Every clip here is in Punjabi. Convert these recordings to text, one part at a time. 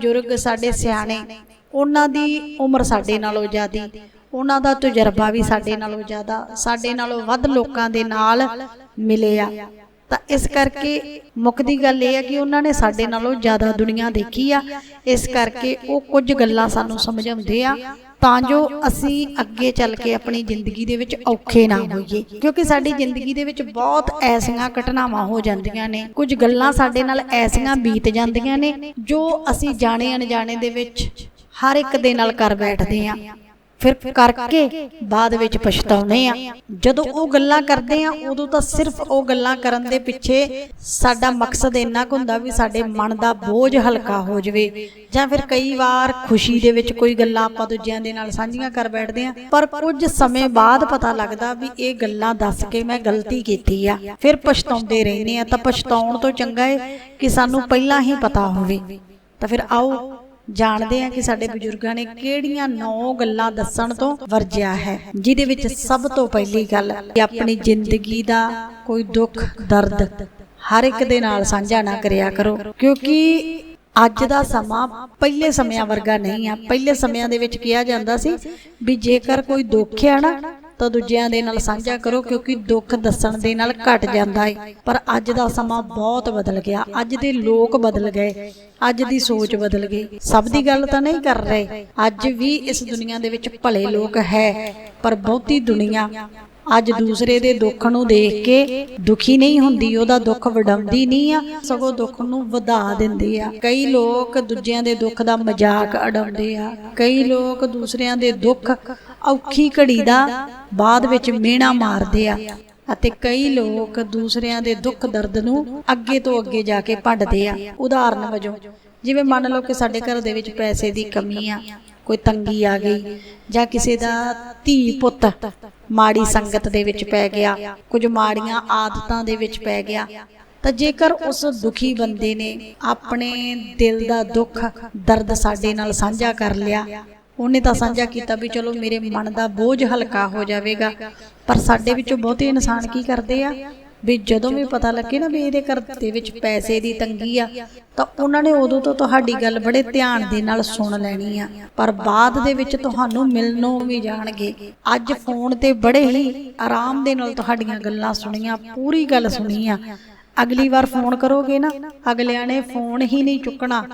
ਬਜ਼ੁਰਗ ਸਾਡੇ ਸਿਆਣੇ, ਉਹਨਾਂ ਦੀ ਉਮਰ ਸਾਡੇ ਨਾਲੋਂ ਜ਼ਿਆਦੀ, ਉਹਨਾਂ ਦਾ ਤਜਰਬਾ ਵੀ ਸਾਡੇ ਨਾਲੋਂ ਜ਼ਿਆਦਾ, ਸਾਡੇ ਨਾਲੋਂ ਵੱਧ ਲੋਕਾਂ ਦੇ ਨਾਲ ਮਿਲੇ ਆ ਤਾਂ ਇਸ ਕਰਕੇ ਮੁੱਖ ਦੀ ਗੱਲ ਇਹ ਹੈ ਕਿ ਉਹਨਾਂ ਨੇ ਸਾਡੇ ਨਾਲੋਂ ਜ਼ਿਆਦਾ ਦੁਨੀਆ ਦੇਖੀ ਆ। ਇਸ ਕਰਕੇ ਉਹ ਕੁਝ ਗੱਲਾਂ ਸਾਨੂੰ ਸਮਝਾਉਂਦੇ ਆ। ਤਾਂ ਜੋ ਅਸੀਂ ਅੱਗੇ ਚੱਲ ਕੇ ਆਪਣੀ ਜ਼ਿੰਦਗੀ ਦੇ ਵਿੱਚ ਔਖੇ ਨਾ ਹੋਈਏ ਕਿਉਂਕਿ ਸਾਡੀ ਜ਼ਿੰਦਗੀ ਦੇ ਵਿੱਚ ਬਹੁਤ ਐਸੀਆਂ ਘਟਨਾਵਾਂ ਹੋ ਜਾਂਦੀਆਂ ਨੇ ਕੁਝ ਗੱਲਾਂ ਸਾਡੇ ਨਾਲ ਐਸੀਆਂ ਬੀਤ ਜਾਂਦੀਆਂ ਨੇ ਜੋ ਅਸੀਂ ਜਾਣੇ ਅਣਜਾਣੇ ਦੇ ਵਿੱਚ ਹਰ ਇੱਕ ਦੇ ਨਾਲ ਕਰ ਬੈਠਦੇ ਆ ਫਿਰ ਕਰਕੇ ਬਾਅਦ ਵਿੱਚ ਪਛਤਾਉਨੇ ਆ। ਜਦੋਂ ਉਹ ਗੱਲਾਂ ਕਰਦੇ ਆ, ਉਦੋਂ ਤਾਂ ਸਿਰਫ ਉਹ ਗੱਲਾਂ ਕਰਨ ਦੇ ਪਿੱਛੇ ਸਾਡਾ ਮਕਸਦ ਇੰਨਾ ਕੁ ਹੁੰਦਾ ਵੀ ਸਾਡੇ ਮਨ ਦਾ ਬੋਝ ਹਲਕਾ ਹੋ ਜਾਵੇ। ਜਾਂ ਫਿਰ ਕਈ ਵਾਰ ਖੁਸ਼ੀ ਦੇ ਵਿੱਚ ਕੋਈ ਗੱਲਾਂ ਆਪਾਂ ਦੂਜਿਆਂ ਦੇ ਨਾਲ ਸਾਂਝੀਆਂ ਕਰ ਬੈਠਦੇ ਆ, ਪਰ ਕੁਝ ਸਮੇਂ ਬਾਅਦ ਪਤਾ ਲੱਗਦਾ ਵੀ ਇਹ ਗੱਲਾਂ ਦੱਸ ਕੇ ਮੈਂ ਗਲਤੀ ਕੀਤੀ ਆ। ਫਿਰ ਪਛਤਾਉਂਦੇ ਰਹਿੰਦੇ ਆ, ਤਾਂ ਪਛਤਾਉਣ ਤੋਂ ਚੰਗਾ ਹੈ ਕਿ ਸਾਨੂੰ ਪਹਿਲਾਂ ਹੀ ਪਤਾ ਹੋਵੇ। ਤਾਂ ਫਿਰ ਆਓ ਜਾਣਦੇ ਆ ਕਿ ਸਾਡੇ ਬਜ਼ੁਰਗਾਂ ਨੇ ਕਿਹੜੀਆਂ ਨੌ ਗੱਲਾਂ ਦੱਸਣ ਤੋਂ ਵਰਜਿਆ ਹੈ ਜਿਹਦੇ ਵਿੱਚ ਸਭ ਤੋਂ ਪਹਿਲੀ ਗੱਲ ਕਿ ਆਪਣੀ ਜ਼ਿੰਦਗੀ ਦਾ ਕੋਈ ਦੁੱਖ ਦਰਦ ਹਰ ਇੱਕ ਦੇ ਨਾਲ ਸਾਂਝਾ ਨਾ ਕਰਿਆ ਕਰੋ ਕਿਉਂਕਿ ਅੱਜ ਦਾ ਸਮਾਂ ਪਹਿਲੇ ਸਮਿਆਂ ਵਰਗਾ ਨਹੀਂ ਆ। ਪਹਿਲੇ ਸਮਿਆਂ ਦੇ ਵਿੱਚ ਕਿਹਾ ਜਾਂਦਾ ਸੀ ਵੀ ਜੇਕਰ ਕੋਈ ਦੁੱਖ ਆ ਨਾ ਤਾਂ ਦੂਜਿਆਂ ਦੇ ਨਾਲ ਸਾਂਝਾ ਕਰੋ, ਕਿਉਂਕਿ ਦੁੱਖ ਦੱਸਣ ਦੇ ਨਾਲ ਘਟ ਜਾਂਦਾ ਹੈ ਪਰ ਅੱਜ ਦਾ ਸਮਾਂ ਬਹੁਤ ਬਦਲ ਗਿਆ। ਅੱਜ ਦੇ ਲੋਕ ਬਦਲ ਗਏ। ਅੱਜ ਦੀ ਸੋਚ ਬਦਲ ਗਈ। ਸਭ ਦੀ ਗੱਲ ਤਾਂ ਨਹੀਂ ਕਰ ਰਹੇ। ਅੱਜ ਵੀ ਇਸ ਦੁਨੀਆ ਦੇ ਵਿੱਚ ਭਲੇ ਲੋਕ ਹੈ, ਪਰ ਬਹੁਤੀ ਦੁਨੀਆ ਅੱਜ ਦੂਸਰੇ ਦੇ ਦੁੱਖ ਨੂੰ ਦੇਖ ਕੇ ਦੁਖੀ ਨਹੀਂ ਹੁੰਦੀ। ਉਹਦਾ ਦੁੱਖ ਵਡਾਉਂਦੀ ਨਹੀਂ ਆ, ਸਗੋਂ ਦੁੱਖ ਨੂੰ ਵਧਾ ਦਿੰਦੀ ਆ। ਕਈ ਲੋਕ ਦੂਜਿਆਂ ਦੇ ਦੁੱਖ ਦਾ ਮਜ਼ਾਕ ਉਡਾਉਂਦੇ ਆ। ਕਈ ਲੋਕ ਦੂਸਰਿਆਂ ਦੇ ਦੁੱਖ ਔਖੀ ਘੜੀ ਦਾ ਬਾਅਦ ਵਿੱਚ ਮਿਹਣਾ ਮਾਰਦੇ ਆ ਅਤੇ ਕਈ ਲੋਕ ਦੂਸਰਿਆਂ ਦੇ ਦੁੱਖ ਦਰਦ ਨੂੰ ਅੱਗੇ ਤੋਂ ਅੱਗੇ ਜਾ ਕੇ ਭੰਡਦੇ ਆ। ਉਦਾਹਰਨ ਵਜੋਂ, ਜਿਵੇਂ ਮੰਨ ਲਓ ਕਿ ਸਾਡੇ ਘਰ ਦੇ ਵਿੱਚ ਪੈਸੇ ਦੀ ਕਮੀ ਆ, ਕੋਈ ਤੰਗੀ ਆ ਗਈ ਜਾਂ ਕਿਸੇ ਦਾ ਧੀ ਪੁੱਤ ਮਾੜੀ ਸੰਗਤ ਦੇ ਵਿੱਚ ਪੈ ਗਿਆ, ਕੁਝ ਮਾੜੀਆਂ ਆਦਤਾਂ ਦੇ ਵਿੱਚ ਪੈ ਗਿਆ, ਤਾਂ ਜੇਕਰ ਉਸ ਦੁਖੀ ਬੰਦੇ ਨੇ ਆਪਣੇ ਦਿਲ ਦਾ ਦੁੱਖ, ਦਰਦ ਸਾਡੇ ਨਾਲ ਸਾਂਝਾ ਕਰ ਲਿਆ ਉਹਨੇ ਤਾਂ ਸਾਂਝਾ ਕੀਤਾ ਵੀ ਚਲੋ ਮੇਰੇ ਮਨ ਦਾ ਬੋਝ ਹਲਕਾ ਹੋ ਜਾਵੇਗਾ। ਪਰ ਸਾਡੇ ਵਿੱਚੋਂ ਬਹੁਤੇ ਇਨਸਾਨ ਕੀ ਕਰਦੇ ਆ? ਵੀ ਜਦੋਂ ਵੀ ਪਤਾ ਲੱਗੇ ਨਾ ਵੀ ਇਹਦੇ ਘਰ ਦੇ ਵਿੱਚ ਪੈਸੇ ਦੀ ਤੰਗੀ ਆ, ਤਾਂ ਉਹਨਾਂ ਨੇ ਉਦੋਂ ਤੋਂ ਤੁਹਾਡੀ ਗੱਲ ਬੜੇ ਧਿਆਨ ਦੇ ਨਾਲ ਸੁਣ ਲੈਣੀ ਆ। ਪਰ ਬਾਅਦ ਦੇ ਵਿੱਚ ਤੁਹਾਨੂੰ ਮਿਲਣੋਂ ਵੀ ਜਾਣਗੇ। ਅੱਜ ਫੋਨ ਤੇ ਬੜੇ ਹੀ ਆਰਾਮ ਦੇ ਨਾਲ ਤੁਹਾਡੀਆਂ ਗੱਲਾਂ ਸੁਣੀਆਂ, ਪੂਰੀ ਗੱਲ ਸੁਣੀ ਆ। ਅਗਲੀ ਵਾਰ ਫੋਨ ਕਰੋਗੇ ਨਾ, ਅਗਲਿਆਂ ਨੇ ਫੋਨ ਹੀ ਨਹੀਂ ਚੁੱਕਣਾ।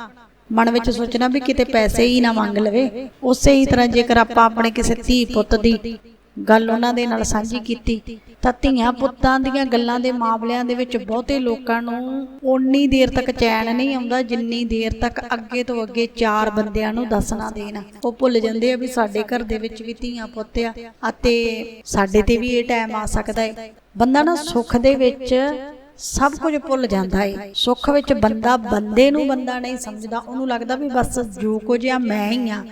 ਮਨ ਵਿੱਚ ਸੋਚਣਾ ਵੀ ਕਿਤੇ ਪੈਸੇ ਹੀ ਨਾ ਮੰਗ ਲਵੇ। ਉਸੇ ਹੀ ਤਰ੍ਹਾਂ ਜੇਕਰ ਆਪਾਂ ਆਪਣੇ ਕਿਸੇ ਧੀ ਪੁੱਤ ਦੀ ਗੱਲ ਉਹਨਾਂ ਦੇ ਨਾਲ ਸਾਂਝੀ ਕੀਤੀ, ਤਾਂ ਧੀਆਂ ਪੁੱਤਾਂ ਦੀਆਂ ਗੱਲਾਂ ਦੇ ਮਾਮਲਿਆਂ ਦੇ ਵਿੱਚ ਬਹੁਤੇ ਲੋਕਾਂ ਨੂੰ ਓਨੀ ਦੇਰ ਤੱਕ ਚੈਨ ਨਹੀਂ ਆਉਂਦਾ ਜਿੰਨੀ ਦੇਰ ਤੱਕ ਅੱਗੇ ਤੋਂ ਅੱਗੇ ਚਾਰ ਬੰਦਿਆਂ ਨੂੰ ਦੱਸਣਾ ਦੇਣਾ। ਉਹ ਭੁੱਲ ਜਾਂਦੇ ਆ ਵੀ ਸਾਡੇ ਘਰ ਦੇ ਵਿੱਚ ਵੀ ਧੀਆਂ ਪੁੱਤ ਆ ਅਤੇ ਸਾਡੇ ਤੇ ਵੀ ਇਹ ਟਾਈਮ ਆ ਸਕਦਾ ਹੈ ਬੰਦਾ ਨਾ ਸੁੱਖ ਦੇ ਵਿੱਚ ਸਭ ਕੁਝ ਭੁੱਲ ਜਾਂਦਾ ਏ। ਸੁੱਖ ਵਿੱਚ ਬੰਦਾ ਬੰਦੇ ਨੂੰ ਬੰਦਾ ਨਹੀਂ ਸਮਝਦਾ। ਉਹਨੂੰ ਲੱਗਦਾ ਵੀ ਬਸ ਜੋ ਕੁਝ ਆ, ਮੈਂ ਹੀ ਆ।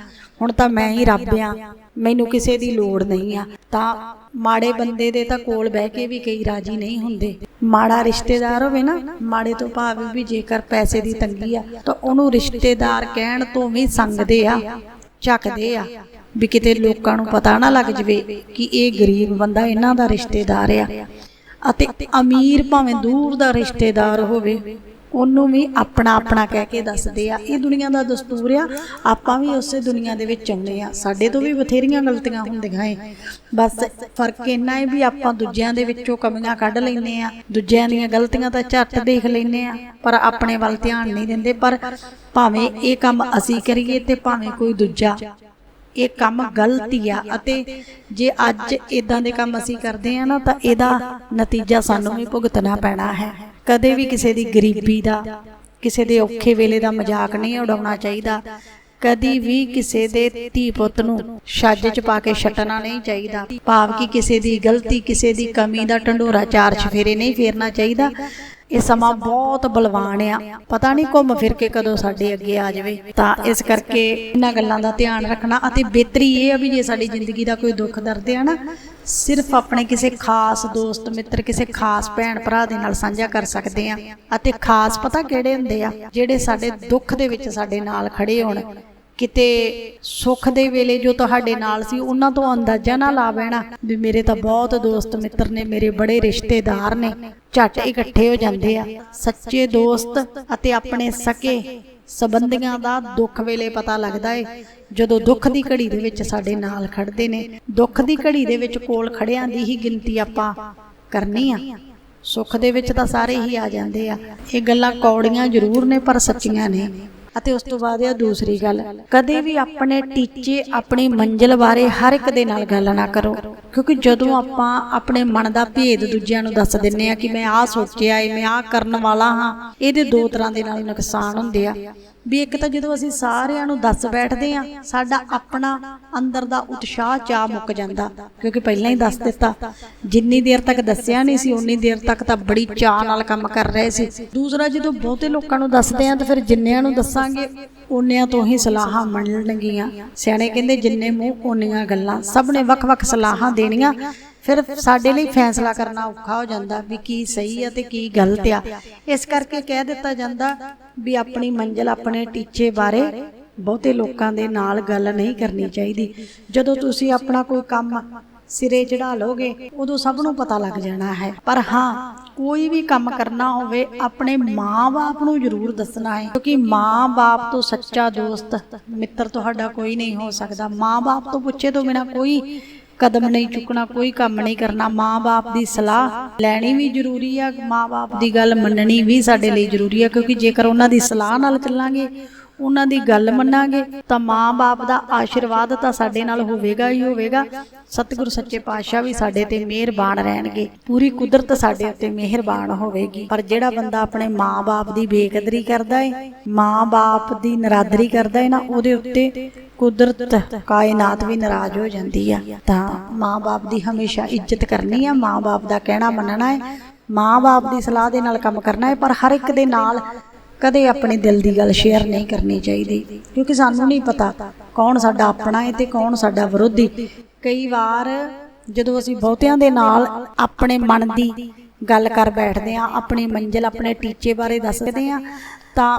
ਹੁਣ ਤਾਂ ਮੈਂ ਹੀ ਰੱਬ ਆ। ਮੈਨੂੰ ਕਿਸੇ ਦੀ ਲੋੜ ਨਹੀਂ ਆ। ਤਾਂ ਮਾੜੇ ਬੰਦੇ ਦੇ ਤਾਂ ਕੋਲ ਬਹਿ ਕੇ ਵੀ ਕਈ ਰਾਜੀ ਨਹੀਂ ਹੁੰਦੇ। ਮਾੜਾ ਰਿਸ਼ਤੇਦਾਰ ਹੋਵੇ ਨਾ, ਮਾੜੇ ਤੋਂ ਭਾਵ ਵੀ ਜੇਕਰ ਪੈਸੇ ਦੀ ਤੰਗੀ ਆ, ਤਾਂ ਉਹਨੂੰ ਰਿਸ਼ਤੇਦਾਰ ਕਹਿਣ ਤੋਂ ਵੀ ਸੰਗਦੇ ਆ ਚੱਕਦੇ ਆ। ਵੀ ਕਿਤੇ ਲੋਕਾਂ ਨੂੰ ਪਤਾ ਨਾ ਲੱਗ ਜਵੇ ਕਿ ਇਹ ਗਰੀਬ ਬੰਦਾ ਇਹਨਾਂ ਦਾ ਰਿਸ਼ਤੇਦਾਰ ਆ। ਅਤੇ ਅਮੀਰ ਭਾਵੇਂ ਦੂਰ ਦਾ ਰਿਸ਼ਤੇਦਾਰ ਹੋਵੇ, ਉਹਨੂੰ ਵੀ ਆਪਣਾ ਆਪਣਾ ਕਹਿ ਕੇ ਦੱਸਦੇ ਆ, ਇਹ ਦੁਨੀਆ ਦਾ ਦਸਤੂਰ ਆ, ਆਪਾਂ ਵੀ ਉਸੇ ਦੁਨੀਆ ਦੇ ਵਿੱਚ ਆਉਂਦੇ ਆ, ਸਾਡੇ ਤੋਂ ਵੀ ਬਥੇਰੀਆਂ ਗਲਤੀਆਂ ਹੁੰਦੀਆਂ ਏ। ਬਸ ਫ਼ਰਕ ਇੰਨਾ ਹੈ ਵੀ ਆਪਾਂ ਦੂਜਿਆਂ ਦੇ ਵਿੱਚੋਂ ਕਮੀਆਂ ਕੱਢ ਲੈਂਦੇ ਆ, ਦੂਜਿਆਂ ਦੀਆਂ ਗਲਤੀਆਂ ਤਾਂ ਝੱਟ ਦੇਖ ਲੈਂਦੇ ਆ, ਪਰ ਆਪਣੇ ਵੱਲ ਧਿਆਨ ਨਹੀਂ ਦਿੰਦੇ, ਪਰ ਭਾਵੇਂ ਇਹ ਕੰਮ ਅਸੀਂ ਕਰੀਏ ਤੇ ਭਾਵੇਂ ਕੋਈ ਦੂਜਾ ਇਹ ਕੰਮ ਗਲਤੀ ਆ ਅਤੇ ਜੇ ਅੱਜ ਇਦਾਂ ਦੇ ਕੰਮ ਅਸੀਂ ਕਰਦੇ ਆ ਨਾ, ਤਾਂ ਇਹਦਾ ਨਤੀਜਾ ਸਾਨੂੰ ਵੀ ਭੁਗਤਣਾ ਪੈਣਾ ਹੈ। ਕਦੇ ਵੀ ਕਿਸੇ ਦੀ ਗਰੀਬੀ ਦਾ, ਕਿਸੇ ਦੇ ਔਖੇ ਵੇਲੇ ਦਾ ਮਜ਼ਾਕ ਨਹੀਂ ਉਡਾਉਣਾ ਚਾਹੀਦਾ। ਕਦੀ ਵੀ ਕਿਸੇ ਦੇ ਧੀ ਪੁੱਤ ਨੂੰ ਛੱਜ ਚ ਪਾ ਕੇ ਛੱਟਣਾ ਨਹੀਂ ਚਾਹੀਦਾ। ਭਾਵ ਕਿ ਕਿਸੇ ਦੀ ਗਲਤੀ, ਕਿਸੇ ਦੀ ਕਮੀ ਦਾ ਢੰਡੋਰਾ ਚਾਰ ਛਫੇਰੇ ਨਹੀਂ ਫੇਰਨਾ ਚਾਹੀਦਾ। ਇਹ ਸਮਾਂ ਬਹੁਤ ਬਲਵਾਨ ਆ। ਪਤਾ ਨਹੀਂ ਘੁੰਮ ਫਿਰ ਕੇ ਕਦੋਂ ਸਾਡੇ ਅੱਗੇ ਆ ਜਾਵੇ। ਤਾਂ ਇਸ ਕਰਕੇ ਇਹਨਾਂ ਗੱਲਾਂ ਦਾ ਧਿਆਨ ਰੱਖਣਾ ਅਤੇ ਬਿਹਤਰੀ ਇਹ ਆ ਵੀ ਜੇ ਸਾਡੀ ਜ਼ਿੰਦਗੀ ਦਾ ਕੋਈ ਦੁੱਖ ਦਰਦ ਆ ਨਾ, ਸਿਰਫ ਆਪਣੇ ਕਿਸੇ ਖਾਸ ਦੋਸਤ, ਮਿੱਤਰ, ਕਿਸੇ ਖਾਸ ਭੈਣ ਭਰਾ ਦੇ ਨਾਲ ਸਾਂਝਾ ਕਰ ਸਕਦੇ ਆ। ਅਤੇ ਖਾਸ ਪਤਾ ਕਿਹੜੇ ਹੁੰਦੇ ਆ? ਜਿਹੜੇ ਸਾਡੇ ਦੁੱਖ ਦੇ ਵਿੱਚ ਸਾਡੇ ਨਾਲ ਖੜੇ ਹੋਣ। ਕਿਤੇ ਸੁੱਖ ਦੇ ਵੇਲੇ ਜੋ ਤੁਹਾਡੇ ਨਾਲ ਸੀ, ਉਹਨਾਂ ਤੋਂ ਅੰਦਾਜ਼ਾ ਨਾ ਲਾ ਬੈਣਾ ਵੀ ਮੇਰੇ ਤਾਂ ਬਹੁਤ ਦੋਸਤ ਮਿੱਤਰ ਨੇ, ਮੇਰੇ ਬੜੇ ਰਿਸ਼ਤੇਦਾਰ ਨੇ, ਝੱਟ ਇਕੱਠੇ ਹੋ ਜਾਂਦੇ ਆ। ਸੱਚੇ ਦੋਸਤ ਅਤੇ ਆਪਣੇ ਸਕੇ ਸਬੰਧੀਆਂ ਦਾ ਦੁੱਖ ਵੇਲੇ ਪਤਾ ਲੱਗਦਾ ਏ, ਜਦੋਂ ਦੁੱਖ ਦੀ ਘੜੀ ਦੇ ਵਿੱਚ ਸਾਡੇ ਨਾਲ ਖੜਦੇ ਨੇ, ਦੁੱਖ ਦੀ ਘੜੀ ਦੇ ਵਿੱਚ ਕੋਲ ਖੜਿਆਂ ਦੀ ਹੀ ਗਿਣਤੀ ਆਪਾਂ ਕਰਨੀ ਆ। ਸੁੱਖ ਦੇ ਵਿੱਚ ਤਾਂ ਸਾਰੇ ਹੀ ਆ ਜਾਂਦੇ ਆ। ਇਹ ਗੱਲਾਂ ਕੌੜੀਆਂ ਜ਼ਰੂਰ ਨੇ, ਪਰ ਸੱਚੀਆਂ ਨੇ। ਅਤੇ ਉਸ ਤੋਂ ਬਾਅਦ ਇਹ ਦੂਸਰੀ ਗੱਲ, ਕਦੇ ਵੀ ਆਪਣੇ ਟੀਚੇ ਆਪਣੀ ਮੰਜ਼ਿਲ ਬਾਰੇ ਹਰ ਇੱਕ ਦੇ ਨਾਲ ਗੱਲ ਨਾ ਕਰੋ, ਕਿਉਂਕਿ ਜਦੋਂ ਆਪਾਂ ਆਪਣੇ ਮਨ ਦਾ ਭੇਦ ਦੂਜਿਆਂ ਨੂੰ ਦੱਸ ਦਿੰਨੇ ਆ ਕਿ ਮੈਂ ਆਹ ਸੋਚਿਆ ਏ, ਮੈਂ ਆਹ ਕਰਨ ਵਾਲਾ ਹਾਂ, ਇਹਦੇ ਦੋ ਤਰ੍ਹਾਂ ਦੇ ਨਾਲ ਨੁਕਸਾਨ ਹੁੰਦੇ ਆ। ਵੀ ਇੱਕ ਤਾਂ ਜਦੋਂ ਅਸੀਂ ਸਾਰਿਆਂ ਨੂੰ ਦੱਸ ਬੈਠਦੇ ਆ ਸਾਡਾ ਆਪਣਾ ਅੰਦਰ ਦਾ ਉਤਸ਼ਾਹ ਚਾ ਮੁੱਕ ਜਾਂਦਾ, ਕਿਉਂਕਿ ਪਹਿਲਾਂ ਹੀ ਦੱਸ ਦਿੱਤਾ। ਜਿੰਨੀ ਦੇਰ ਤੱਕ ਦੱਸਿਆ ਨਹੀਂ ਸੀ, ਉਨੀ ਦੇਰ ਤੱਕ ਤਾਂ ਬੜੀ ਚਾਅ ਨਾਲ ਕੰਮ ਕਰ ਰਹੇ ਸੀ। ਦੂਸਰਾ, ਜਦੋਂ ਬਹੁਤੇ ਲੋਕਾਂ ਨੂੰ ਦੱਸਦੇ ਆ ਤਾਂ ਫਿਰ ਜਿੰਨਿਆਂ ਨੂੰ ਦੱਸਾਂਗੇ, ਉਨਿਆਂ ਤੋਂ ਹੀ ਸਲਾਹਾਂ ਮੰਨਣਗੀਆਂ ਸਿਆਣੇ ਕਹਿੰਦੇ, ਜਿੰਨੇ ਮੂੰਹ ਓਨੀਆਂ ਗੱਲਾਂ, ਸਭ ਨੇ ਵੱਖ-ਵੱਖ ਸਲਾਹਾਂ ਦੇਣੀਆਂ। ਫਿਰ ਸਾਡੇ ਲਈ ਫੈਸਲਾ ਕਰਨਾ ਔਖਾ ਹੋ ਜਾਂਦਾ ਵੀ ਕੀ ਸਹੀ ਆ ਤੇ ਕੀ ਗਲਤ ਆ। ਇਸ ਕਰਕੇ ਕਹਿ ਦਿੱਤਾ ਜਾਂਦਾ ਵੀ ਆਪਣੀ ਮੰਜ਼ਿਲ ਆਪਣੇ ਟੀਚੇ ਬਾਰੇ ਬਹੁਤੇ ਲੋਕਾਂ ਦੇ ਨਾਲ ਗੱਲ ਨਹੀਂ ਕਰਨੀ ਚਾਹੀਦੀ। ਜਦੋਂ ਤੁਸੀਂ ਆਪਣਾ ਕੋਈ ਕੰਮ ਸਿਰੇ ਚੜਾ ਲੋਗੇ ਉਦੋਂ ਸਭ ਨੂੰ ਪਤਾ ਲੱਗ ਜਾਣਾ ਹੈ। ਪਰ ਹਾਂ ਕੋਈ ਵੀ ਕੰਮ ਕਰਨਾ ਹੋਵੇ ਆਪਣੇ ਮਾਂ-ਬਾਪ ਨੂੰ ਜ਼ਰੂਰ ਦੱਸਣਾ ਹੈ। ਕਿਉਂਕਿ ਮਾਂ-ਬਾਪ ਤੋਂ ਸੱਚਾ ਦੋਸਤ ਮਿੱਤਰ ਤੁਹਾਡਾ ਕੋਈ ਨਹੀਂ ਹੋ ਸਕਦਾ। ਮਾਂ-ਬਾਪ ਤੋਂ ਪੁੱਛੇ ਤੋਂ ਬਿਨਾ ਕੋਈ ਕਦਮ ਨਹੀਂ ਚੁੱਕਣਾ, ਕੋਈ ਕੰਮ ਨਹੀਂ ਕਰਨਾ, ਮਾਂ-ਬਾਪ ਦੀ ਸਲਾਹ ਲੈਣੀ ਵੀ ਜ਼ਰੂਰੀ ਆ, ਮਾਂ-ਬਾਪ ਦੀ ਗੱਲ ਮੰਨਣੀ ਵੀ ਸਾਡੇ ਲਈ ਜ਼ਰੂਰੀ ਆ, ਕਿਉਂਕਿ ਜੇਕਰ ਉਹਨਾਂ ਦੀ ਸਲਾਹ ਨਾਲ ਚੱਲਾਂਗੇ ਉਹਨਾਂ ਦੀ ਗੱਲ ਮੰਨਾਂਗੇ ਤਾਂ ਮਾਂ-ਬਾਪ ਦਾ ਆਸ਼ੀਰਵਾਦ ਤਾਂ ਸਾਡੇ ਨਾਲ ਹੋਵੇਗਾ ਹੀ ਹੋਵੇਗਾ। ਸਤਿਗੁਰ ਸੱਚੇ ਪਾਤਸ਼ਾਹ ਵੀ ਸਾਡੇ ਤੇ ਮਿਹਰਬਾਨ ਰਹਿਣਗੇ। ਪੂਰੀ ਕੁਦਰਤ ਸਾਡੇ ਉੱਤੇ ਮਿਹਰਬਾਨ ਹੋਵੇਗੀ। ਪਰ ਜਿਹੜਾ ਬੰਦਾ ਆਪਣੇ ਮਾਂ-ਬਾਪ ਦੀ ਬੇਕਦਰੀ ਕਰਦਾ ਏ ਮਾਂ-ਬਾਪ ਦੀ ਨਰਾਦਰੀ ਕਰਦਾ ਏ ਨਾ ਉਹਦੇ ਉੱਤੇ ਕੁਦਰਤ ਕਾਇਨਾਤ ਵੀ ਨਾਰਾਜ਼ ਹੋ ਜਾਂਦੀ ਆ। ਤਾਂ ਮਾਂ-ਬਾਪ ਦੀ ਹਮੇਸ਼ਾ ਇੱਜ਼ਤ ਕਰਨੀ ਆ ਮਾਂ-ਬਾਪ ਦਾ ਕਹਿਣਾ ਮੰਨਣਾ ਹੈ ਮਾਂ-ਬਾਪ ਦੀ ਸਲਾਹ ਦੇ ਨਾਲ ਕੰਮ ਕਰਨਾ ਹੈ ਪਰ ਹਰ ਇੱਕ ਦੇ ਨਾਲ ਕਦੇ ਆਪਣੇ ਦਿਲ ਦੀ ਗੱਲ ਸ਼ੇਅਰ ਨਹੀਂ ਕਰਨੀ ਚਾਹੀਦੀ, ਕਿਉਂਕਿ ਸਾਨੂੰ ਨਹੀਂ ਪਤਾ ਕੌਣ ਸਾਡਾ ਆਪਣਾ ਹੈ ਤੇ ਕੌਣ ਸਾਡਾ ਵਿਰੋਧੀ। ਕਈ ਵਾਰ ਜਦੋਂ ਅਸੀਂ ਬਹੁਤਿਆਂ ਦੇ ਨਾਲ ਆਪਣੇ ਮਨ ਦੀ ਗੱਲ ਕਰ ਬੈਠਦੇ ਆ ਆਪਣੀ ਮੰਜ਼ਿਲ, ਆਪਣੇ ਟੀਚੇ ਬਾਰੇ ਦੱਸਦੇ ਆ ਤਾਂ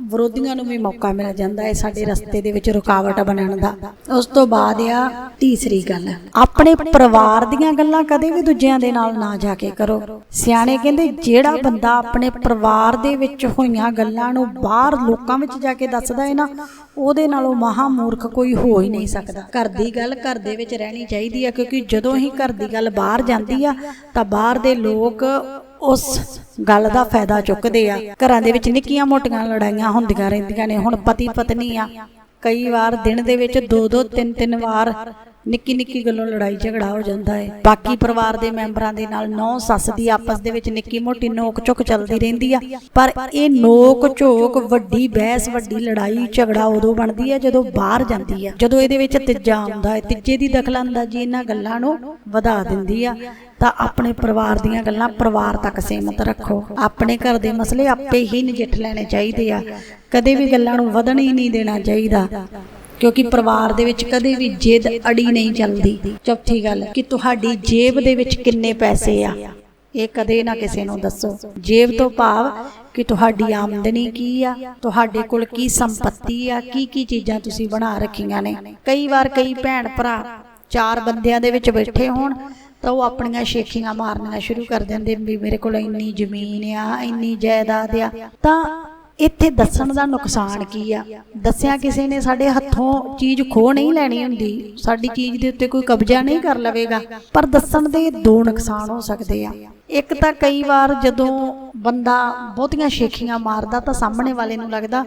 ਵਿਰੋਧੀਆਂ ਨੂੰ ਵੀ ਮੌਕਾ ਮਿਲ ਜਾਂਦਾ ਹੈ ਸਾਡੇ ਰਸਤੇ ਦੇ ਵਿੱਚ ਰੁਕਾਵਟ ਬਣਨ ਦਾ। ਉਸ ਤੋਂ ਬਾਅਦ ਆ ਤੀਸਰੀ ਗੱਲ। ਆਪਣੇ ਪਰਿਵਾਰ ਦੀਆਂ ਗੱਲਾਂ ਕਦੇ ਵੀ ਦੂਜਿਆਂ ਦੇ ਨਾਲ ਨਾ ਜਾ ਕੇ ਕਰੋ। ਸਿਆਣੇ ਕਹਿੰਦੇ, ਜਿਹੜਾ ਬੰਦਾ ਆਪਣੇ ਪਰਿਵਾਰ ਦੇ ਵਿੱਚ ਹੋਈਆਂ ਗੱਲਾਂ ਨੂੰ ਬਾਹਰ ਲੋਕਾਂ ਵਿੱਚ ਜਾ ਕੇ ਦੱਸਦਾ ਹੈ ਨਾ, ਉਹਦੇ ਨਾਲੋਂ ਮਹਾ ਮੂਰਖ ਕੋਈ ਹੋ ਹੀ ਨਹੀਂ ਸਕਦਾ। ਘਰ ਦੀ ਗੱਲ ਘਰ ਦੇ ਵਿੱਚ ਰਹਿਣੀ ਚਾਹੀਦੀ ਹੈ ਕਿਉਂਕਿ ਜਦੋਂ ਹੀ ਘਰ ਦੀ ਗੱਲ ਬਾਹਰ ਜਾਂਦੀ ਆ, ਤਾਂ ਬਾਹਰ ਦੇ ਲੋਕ ਉਸ ਗੱਲ ਦਾ ਫਾਇਦਾ ਚੁੱਕਦੇ ਆ। ਘਰਾਂ ਦੇ ਵਿੱਚ ਨਿੱਕੀਆਂ ਮੋਟੀਆਂ ਲੜਾਈਆਂ ਹੁੰਦੀਆਂ ਰਹਿੰਦੀਆਂ ਨੇ। ਹੁਣ ਪਤੀ ਪਤਨੀ ਆ। ਕਈ ਵਾਰ ਦਿਨ ਦੇ ਵਿੱਚ ਦੋ ਦੋ ਤਿੰਨ ਤਿੰਨ ਵਾਰ ਨਿੱਕੀ ਨਿੱਕੀ ਗੱਲੋਂ ਲੜਾਈ ਝਗੜਾ ਹੋ ਜਾਂਦਾ ਹੈ ਬਾਕੀ ਪਰਿਵਾਰ ਦੇ ਮੈਂਬਰਾਂ ਦੇ ਨਾਲ ਨੌ ਸੱਸ ਦੀ ਆਪਸ ਦੇ ਵਿੱਚ ਨਿੱਕੀ ਮੋਟੀ ਨੋਕ ਝੁਕ ਚੱਲਦੀ ਰਹਿੰਦੀ ਆ। ਪਰ ਇਹ ਨੋਕ ਝੋਕ, ਵੱਡੀ ਬਹਿਸ, ਵੱਡੀ ਲੜਾਈ, ਝਗੜਾ ਉਦੋਂ ਬਣਦੀ ਆ ਜਦੋਂ ਬਾਹਰ ਜਾਂਦੀ ਆ। ਜਦੋਂ ਇਹਦੇ ਵਿੱਚ ਤੀਜਾ ਆਉਂਦਾ ਹੈ ਤੀਜੇ ਦੀ ਦਖਲਅੰਦਾਜ਼ੀ ਇਹਨਾਂ ਗੱਲਾਂ ਨੂੰ ਵਧਾ ਦਿੰਦੀ ਆ। ਤਾਂ ਆਪਣੇ ਪਰਿਵਾਰ ਦੀਆਂ ਗੱਲਾਂ ਪਰਿਵਾਰ ਤੱਕ ਸੀਮਤ ਰੱਖੋ। ਆਪਣੇ ਘਰ ਦੇ ਮਸਲੇ ਆਪੇ ਹੀ ਨਜਿੱਠ ਲੈਣੇ ਚਾਹੀਦੇ ਆ। ਕਦੇ ਵੀ ਗੱਲਾਂ ਨੂੰ ਵਧਣ ਹੀ ਨਹੀਂ ਦੇਣਾ ਚਾਹੀਦਾ। ਕਿਉਂਕਿ ਪਰਿਵਾਰ ਦੇ ਵਿੱਚ ਕਦੇ ਵੀ ਜਿੱਦ ਅੜੀ ਨਹੀਂ ਚੱਲਦੀ। ਚੌਥੀ ਗੱਲ, ਕਿ ਤੁਹਾਡੀ ਜੇਬ ਦੇ ਵਿੱਚ ਕਿੰਨੇ ਪੈਸੇ ਆ? ਇਹ ਕਦੇ ਨਾ ਕਿਸੇ ਨੂੰ ਦੱਸੋ। ਜੇਬ ਤੋਂ ਭਾਵ ਕਿ ਤੁਹਾਡੀ ਆਮਦਨੀ ਕੀ ਆ? ਤੁਹਾਡੇ ਕੋਲ ਕੀ ਸੰਪਤੀ ਆ? ਕੀ ਕੀ ਚੀਜ਼ਾਂ ਤੁਸੀਂ ਬਣਾ ਰੱਖੀਆਂ ਨੇ? ਕਈ ਵਾਰ ਕਈ ਭੈਣ ਭਰਾ ਚਾਰ ਬੰਦਿਆਂ ਦੇ ਵਿੱਚ ਬੈਠੇ ਹੋਣ, ਤਾਂ ਉਹ ਆਪਣੀਆਂ ਸ਼ੇਖੀਆਂ ਮਾਰਨੀਆਂ ਸ਼ੁਰੂ ਕਰ ਦਿੰਦੇ ਵੀ ਮੇਰੇ ਕੋਲ ਇੰਨੀ ਜ਼ਮੀਨ ਆ, ਇੰਨੀ ਜਾਇਦਾਦ ਆ। ਤਾਂ ਇੱਥੇ ਦੱਸਣ ਦਾ ਨੁਕਸਾਨ ਕੀ ਆ? ਦੱਸਿਆ ਕਿਸੇ ਨੇ ਸਾਡੇ ਹੱਥੋਂ ਚੀਜ਼ ਖੋ ਨਹੀਂ ਲੈਣੀ ਹੁੰਦੀ। ਸਾਡੀ ਚੀਜ਼ ਦੇ ਉੱਤੇ ਕੋਈ ਕਬਜ਼ਾ ਨਹੀਂ ਕਰ ਲਵੇਗਾ। ਪਰ ਦੱਸਣ ਦੇ ਦੋ ਨੁਕਸਾਨ ਹੋ ਸਕਦੇ ਆ। ਇੱਕ ਤਾਂ ਕਈ ਵਾਰ ਜਦੋਂ ਬੰਦਾ ਬਹੁਤੀਆਂ ਸ਼ੇਖੀਆਂ ਮਾਰਦਾ ਤਾਂ ਸਾਹਮਣੇ ਵਾਲੇ ਨੂੰ ਲੱਗਦਾ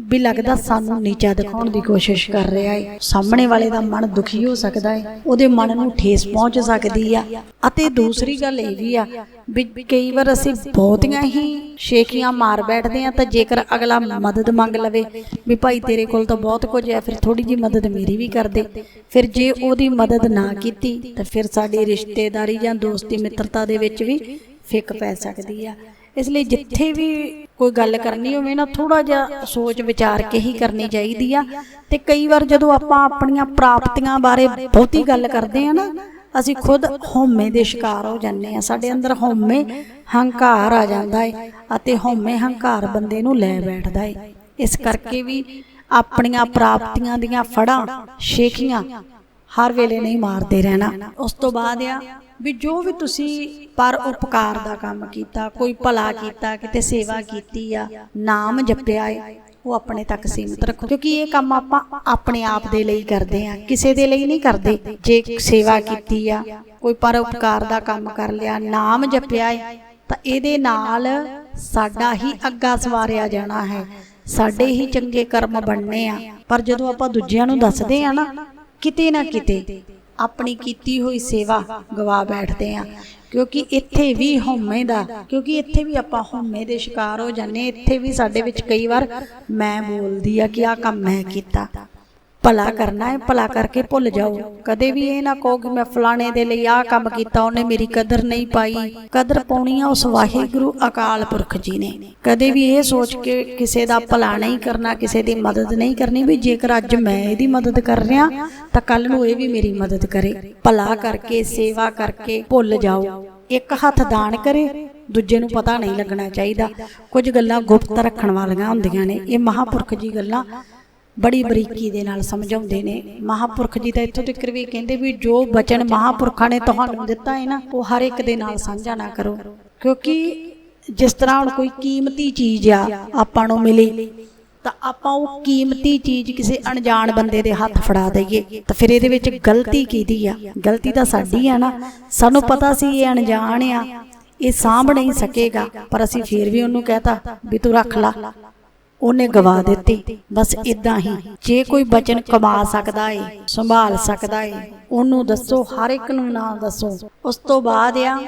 ਵੀ ਲੱਗਦਾ ਸਾਨੂੰ ਨੀਚਾ ਦਿਖਾਉਣ ਦੀ ਕੋਸ਼ਿਸ਼ ਕਰ ਰਿਹਾ ਹੈ ਸਾਹਮਣੇ ਵਾਲੇ ਦਾ ਮਨ ਦੁਖੀ ਹੋ ਸਕਦਾ ਹੈ ਉਹਦੇ ਮਨ ਨੂੰ ਠੇਸ ਪਹੁੰਚ ਸਕਦੀ ਆ। ਅਤੇ ਦੂਸਰੀ ਗੱਲ ਇਹ ਵੀ ਆ ਵੀ ਕਈ ਵਾਰ ਅਸੀਂ ਬਹੁਤੀਆਂ ਹੀ ਸ਼ੇਖੀਆਂ ਮਾਰ ਬੈਠਦੇ ਆ ਤਾਂ ਜੇਕਰ ਅਗਲਾ ਮਦਦ ਮੰਗ ਲਵੇ ਵੀ ਭਾਈ ਤੇਰੇ ਕੋਲ ਤਾਂ ਬਹੁਤ ਕੁਝ ਹੈ ਫਿਰ ਥੋੜੀ ਜੀ ਮਦਦ ਮੇਰੀ ਵੀ ਕਰ ਦੇ। ਫਿਰ ਜੇ ਉਹਦੀ ਮਦਦ ਨਾ ਕੀਤੀ ਤਾਂ ਫਿਰ ਸਾਡੀ ਰਿਸ਼ਤੇਦਾਰੀ ਜਾਂ ਦੋਸਤੀ ਮਿੱਤਰਤਾ ਦੇ ਵਿੱਚ ਵੀ ਫਿੱਕ ਪੈ ਸਕਦੀ ਆ। ਇਸ ਲਈ ਜਿੱਥੇ ਵੀ ਕੋਈ ਗੱਲ ਕਰਨੀ ਹੋਵੇ ਨਾ ਥੋੜਾ ਜਿਹਾ ਸੋਚ ਵਿਚਾਰ ਕੇ ਹੀ ਕਰਨੀ ਚਾਹੀਦੀ ਆ। ਤੇ ਕਈ ਵਾਰ ਜਦੋਂ ਆਪਾਂ ਆਪਣੀਆਂ ਪ੍ਰਾਪਤੀਆਂ ਬਾਰੇ ਬਹੁਤੀ ਗੱਲ ਕਰਦੇ ਆ ਨਾ, ਅਸੀਂ ਖੁਦ ਹਉਮੈ ਦੇ ਸ਼ਿਕਾਰ ਹੋ ਜਾਂਦੇ ਆ। ਸਾਡੇ ਅੰਦਰ ਹਉਮੈ ਹੰਕਾਰ ਆ ਜਾਂਦਾ ਹੈ ਅਤੇ ਹਉਮੈ ਹੰਕਾਰ ਬੰਦੇ ਨੂੰ ਲੈ ਬੈਠਦਾ ਹੈ ਇਸ ਕਰਕੇ ਵੀ ਆਪਣੀਆਂ ਪ੍ਰਾਪਤੀਆਂ ਦੀਆਂ ਫੜਾਂ, ਸ਼ੇਖੀਆਂ ਹਰ ਵੇਲੇ ਨਹੀਂ ਮਾਰਦੇ ਰਹਿਣਾ। ਉਸ ਤੋਂ ਬਾਅਦ ਆ ਵੀ ਜੋ ਵੀ ਤੁਸੀਂ ਪਰ ਉਪਕਾਰ ਦਾ ਕੰਮ ਕੀਤਾ, ਕੋਈ ਭਲਾ ਕੀਤਾ, ਕਿਤੇ ਸੇਵਾ ਕੀਤੀ ਆ, ਨਾਮ ਜਪਿਆ ਏ, ਉਹ ਆਪਣੇ ਤੱਕ ਸੀਮਿਤ ਰੱਖੋ। ਕਿਉਂਕਿ ਇਹ ਕੰਮ ਆਪਾਂ ਆਪਣੇ ਆਪ ਦੇ ਲਈ ਕਰਦੇ ਆ, ਕਿਸੇ ਦੇ ਲਈ ਨਹੀਂ ਕਰਦੇ। ਜੇ ਸੇਵਾ ਕੀਤੀ ਆ, ਕੋਈ ਪਰ ਉਪਕਾਰ ਦਾ ਕੰਮ ਕਰ ਲਿਆ, ਨਾਮ ਜਪਿਆ ਏ, ਤਾਂ ਇਹਦੇ ਨਾਲ ਸਾਡਾ ਹੀ ਅੱਗਾ ਸਵਾਰਿਆ ਜਾਣਾ ਹੈ। ਸਾਡੇ ਹੀ ਚੰਗੇ ਕਰਮ ਬਣਨੇ ਆ। ਪਰ ਜਦੋਂ ਆਪਾਂ ਦੂਜਿਆਂ ਨੂੰ ਦੱਸਦੇ ਆ ਨਾ ਕਿਤੇ ਨਾ ਕਿਤੇ ਆਪਣੀ ਕੀਤੀ ਹੋਈ ਸੇਵਾ ਗਵਾ ਬੈਠਦੇ ਆ ਕਿਉਂਕਿ ਇੱਥੇ ਵੀ ਹਉਮੈ ਦਾ, ਕਿਉਂਕਿ ਇੱਥੇ ਵੀ ਆਪਾਂ ਹਉਮੈ ਦੇ ਸ਼ਿਕਾਰ ਹੋ ਜਾਂਦੇ ਹਾਂ। ਇੱਥੇ ਵੀ ਸਾਡੇ ਵਿੱਚ ਕਈ ਵਾਰ ਮੈਂ ਬੋਲਦੀ ਆ ਕਿ ਆ ਕੰਮ ਮੈਂ ਕੀਤਾ ਭਲਾ ਕਰਨਾ ਹੈ, ਭਲਾ ਕਰਕੇ ਭੁੱਲ ਜਾਓ। ਕਦੇ ਵੀ ਇਹ ਨਾ ਕਹੋ ਕਿ ਮੈਂ ਫਲਾਣੇ ਦੇ ਲਈ ਆਹ ਕੰਮ ਕੀਤਾ, ਉਹਨੇ ਮੇਰੀ ਕਦਰ ਨਹੀਂ ਪਾਈ। ਕਦਰ ਪਾਉਣੀ ਆ ਉਸ ਵਾਹਿਗੁਰੂ ਅਕਾਲ ਪੁਰਖ ਜੀ ਨੇ। ਕਦੇ ਵੀ ਇਹ ਸੋਚ ਕੇ ਕਿਸੇ ਦਾ ਭਲਾ ਨਹੀਂ ਕਰਨਾ, ਕਿਸੇ ਦੀ ਮਦਦ ਨਹੀਂ ਕਰਨੀ ਵੀ ਜੇਕਰ ਅੱਜ ਮੈਂ ਇਹਦੀ ਮਦਦ ਕਰ ਰਿਹਾ, ਤਾਂ ਕੱਲ ਨੂੰ ਇਹ ਵੀ ਮੇਰੀ ਮਦਦ ਕਰੇ। ਭਲਾ ਕਰਕੇ, ਸੇਵਾ ਕਰਕੇ ਭੁੱਲ ਜਾਓ। ਇੱਕ ਹੱਥ ਦਾਨ ਕਰੇ, ਦੂਜੇ ਨੂੰ ਪਤਾ ਨਹੀਂ ਲੱਗਣਾ ਚਾਹੀਦਾ। ਕੁਝ ਗੱਲਾਂ ਗੁਪਤ ਰੱਖਣ ਵਾਲੀਆਂ ਹੁੰਦੀਆਂ ਨੇ। ਇਹ ਮਹਾਪੁਰਖ ਜੀ ਗੱਲਾਂ ਬੜੀ ਬਰੀਕੀ ਦੇ ਨਾਲ ਸਮਝਾਉਂਦੇ ਨੇ। ਮਹਾਪੁਰਖ ਜੀ ਤਾਂ ਇੱਥੋਂ ਤੱਕ ਵੀ ਕਹਿੰਦੇ ਵੀ ਜੋ ਬਚਨ ਮਹਾਪੁਰਖਾਂ ਨੇ ਤੁਹਾਨੂੰ ਦਿੱਤਾ ਹੈ ਨਾ, ਉਹ ਹਰ ਇੱਕ ਦੇ ਨਾਲ ਸਾਂਝਾ ਨਾ ਕਰੋ। ਕਿਉਂਕਿ ਜਿਸ ਤਰ੍ਹਾਂ ਹੁਣ ਕੋਈ ਕੀਮਤੀ ਚੀਜ਼ ਆ, ਆਪਾਂ ਨੂੰ ਮਿਲੀ, ਤਾਂ ਆਪਾਂ ਉਹ ਕੀਮਤੀ ਚੀਜ਼ ਕਿਸੇ ਅਣਜਾਣ ਬੰਦੇ ਦੇ ਹੱਥ ਫੜਾ ਦਈਏ, ਤਾਂ ਫਿਰ ਇਹਦੇ ਵਿੱਚ ਗਲਤੀ ਕਿਹਦੀ ਆ? ਗਲਤੀ ਤਾਂ ਸਾਡੀ ਆ ਨਾ। ਸਾਨੂੰ ਪਤਾ ਸੀ ਇਹ ਅਣਜਾਣ ਆ, ਇਹ ਸਾਂਭ ਨਹੀਂ ਸਕੇਗਾ, ਪਰ ਅਸੀਂ ਫਿਰ ਵੀ ਉਹਨੂੰ ਕਹਤਾ ਵੀ ਤੂੰ ਰੱਖ ਲਾ। ਉਹਨੇ ਗਵਾ ਦਿੱਤੀ। ਬਸ ਇਦਾਂ ਹੀ। ਜੇ ਕੋਈ ਬਚਨ ਕਮਾ ਸਕਦਾ ਏ ਸੰਭਾਲ ਸਕਦਾ ਏ ਉਹਨੂੰ ਦੱਸੋ ਹਰ ਇੱਕ ਨੂੰ ਨਾ ਦੱਸੋ। ਉਸ ਤੋਂ ਬਾਅਦ ਆ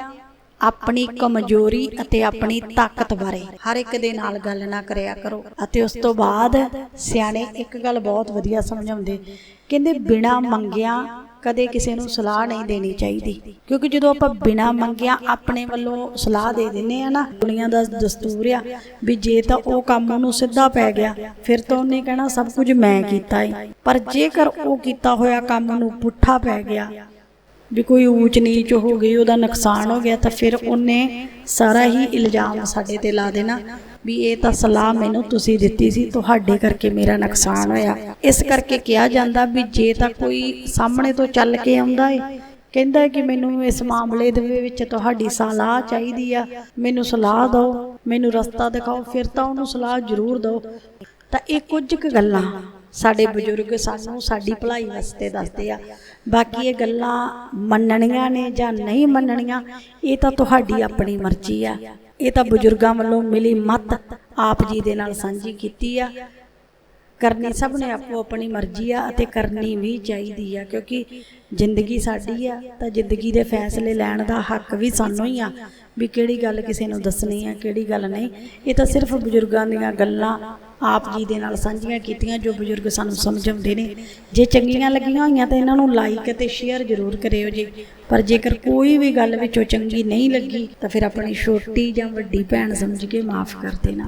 ਆਪਣੀ ਕਮਜ਼ੋਰੀ ਅਤੇ ਆਪਣੀ ਤਾਕਤ ਬਾਰੇ। ਹਰ ਇੱਕ ਦੇ ਨਾਲ ਗੱਲ ਨਾ ਕਰਿਆ ਕਰੋ। ਅਤੇ ਉਸ ਤੋਂ ਬਾਅਦ ਸਿਆਣੇ ਇੱਕ ਗੱਲ ਬਹੁਤ ਵਧੀਆ ਸਮਝਾਉਂਦੇ। ਕਹਿੰਦੇ ਬਿਨਾ ਮੰਗਿਆ ਕਦੇ ਕਿਸੇ ਨੂੰ ਸਲਾਹ ਨਹੀਂ ਦੇਣੀ ਚਾਹੀਦੀ। ਕਿਉਂਕਿ ਜਦੋਂ ਆਪਾਂ ਬਿਨਾ ਮੰਗਿਆ ਆਪਣੇ ਵੱਲੋਂ ਸਲਾਹ ਦੇ ਦਿੰਨੇ ਆ ਨਾ, ਦੁਨੀਆ ਦਾ ਦਸਤੂਰ ਆ ਵੀ ਜੇ ਤਾਂ ਉਹ ਕੰਮ ਉਹਨੂੰ ਸਿੱਧਾ ਪੈ ਗਿਆ, ਫਿਰ ਤਾਂ ਉਹਨੇ ਕਹਿਣਾ ਸਭ ਕੁਝ ਮੈਂ ਕੀਤਾ ਏ। ਪਰ ਜੇਕਰ ਉਹ ਕੀਤਾ ਹੋਇਆ ਕੰਮ ਨੂੰ ਪੁੱਠਾ ਪੈ ਗਿਆ, ਵੀ ਕੋਈ ਊਚ ਨੀਚ ਹੋ ਗਈ, ਉਹਦਾ ਨੁਕਸਾਨ ਹੋ ਗਿਆ, ਤਾਂ ਫਿਰ ਉਹਨੇ ਸਾਰਾ ਹੀ ਇਲਜ਼ਾਮ ਸਾਡੇ ਤੇ ਲਾ ਦੇਣਾ। ਵੀ ਇਹ ਤਾਂ ਸਲਾਹ ਮੈਨੂੰ ਤੁਸੀਂ ਦਿੱਤੀ ਸੀ, ਤੁਹਾਡੇ ਕਰਕੇ ਮੇਰਾ ਨੁਕਸਾਨ ਹੋਇਆ। ਇਸ ਕਰਕੇ ਕਿਹਾ ਜਾਂਦਾ ਵੀ ਜੇ ਤਾਂ ਕੋਈ ਸਾਹਮਣੇ ਤੋਂ ਚੱਲ ਕੇ ਆਉਂਦਾ ਏ, ਕਹਿੰਦਾ ਕਿ ਮੈਨੂੰ ਇਸ ਮਾਮਲੇ ਦੇ ਵਿੱਚ ਤੁਹਾਡੀ ਸਲਾਹ ਚਾਹੀਦੀ ਆ, ਮੈਨੂੰ ਸਲਾਹ ਦਿਓ, ਮੈਨੂੰ ਰਸਤਾ ਦਿਖਾਓ, ਫਿਰ ਤਾਂ ਉਹਨੂੰ ਸਲਾਹ ਜ਼ਰੂਰ ਦਿਓ। ਤਾਂ ਇਹ ਕੁਝ ਕੁ ਗੱਲਾਂ ਸਾਡੇ ਬਜ਼ੁਰਗ ਸਾਨੂੰ ਸਾਡੀ ਭਲਾਈ ਵਾਸਤੇ ਦੱਸਦੇ ਆ। ਬਾਕੀ ਇਹ ਗੱਲਾਂ ਮੰਨਣੀਆਂ ਨੇ ਜਾਂ ਨਹੀਂ ਮੰਨਣੀਆਂ, ਇਹ ਤਾਂ ਤੁਹਾਡੀ ਆਪਣੀ ਮਰਜ਼ੀ ਆ। ਇਹ ਤਾਂ ਬਜ਼ੁਰਗਾਂ ਵੱਲੋਂ ਮਿਲੀ ਮਤ ਆਪ ਜੀ ਦੇ ਨਾਲ ਸਾਂਝੀ ਕੀਤੀ ਆ। ਕਰਨੀ ਸਭ ਨੇ ਆਪੋ ਆਪਣੀ ਮਰਜ਼ੀ ਆ ਅਤੇ ਕਰਨੀ ਵੀ ਚਾਹੀਦੀ ਆ, ਕਿਉਂਕਿ ਜ਼ਿੰਦਗੀ ਸਾਡੀ ਆ ਤਾਂ ਜ਼ਿੰਦਗੀ ਦੇ ਫੈਸਲੇ ਲੈਣ ਦਾ ਹੱਕ ਵੀ ਸਾਨੂੰ ਹੀ ਆ, ਵੀ ਕਿਹੜੀ ਗੱਲ ਕਿਸੇ ਨੂੰ ਦੱਸਣੀ ਆ, ਕਿਹੜੀ ਗੱਲ ਨਹੀਂ। ਇਹ ਤਾਂ ਸਿਰਫ ਬਜ਼ੁਰਗਾਂ ਦੀਆਂ ਗੱਲਾਂ ਆਪ ਜੀ ਦੇ ਨਾਲ ਸਾਂਝੀਆਂ ਕੀਤੀਆਂ ਜੋ ਬਜ਼ੁਰਗ ਸਾਨੂੰ ਸਮਝਾਉਂਦੇ ਨੇ। ਜੇ ਚੰਗੀਆਂ ਲੱਗੀਆਂ ਹੋਈਆਂ ਤਾਂ ਇਹਨਾਂ ਨੂੰ ਲਾਈਕ ਅਤੇ ਸ਼ੇਅਰ ਜ਼ਰੂਰ ਕਰਿਓ ਜੀ। ਪਰ ਜੇਕਰ ਕੋਈ ਵੀ ਗੱਲ ਵਿੱਚੋਂ ਚੰਗੀ ਨਹੀਂ ਲੱਗੀ ਤਾਂ ਫਿਰ ਆਪਣੀ ਛੋਟੀ ਜਾਂ ਵੱਡੀ ਭੈਣ ਸਮਝ ਕੇ ਮਾਫ ਕਰ ਦੇਣਾ।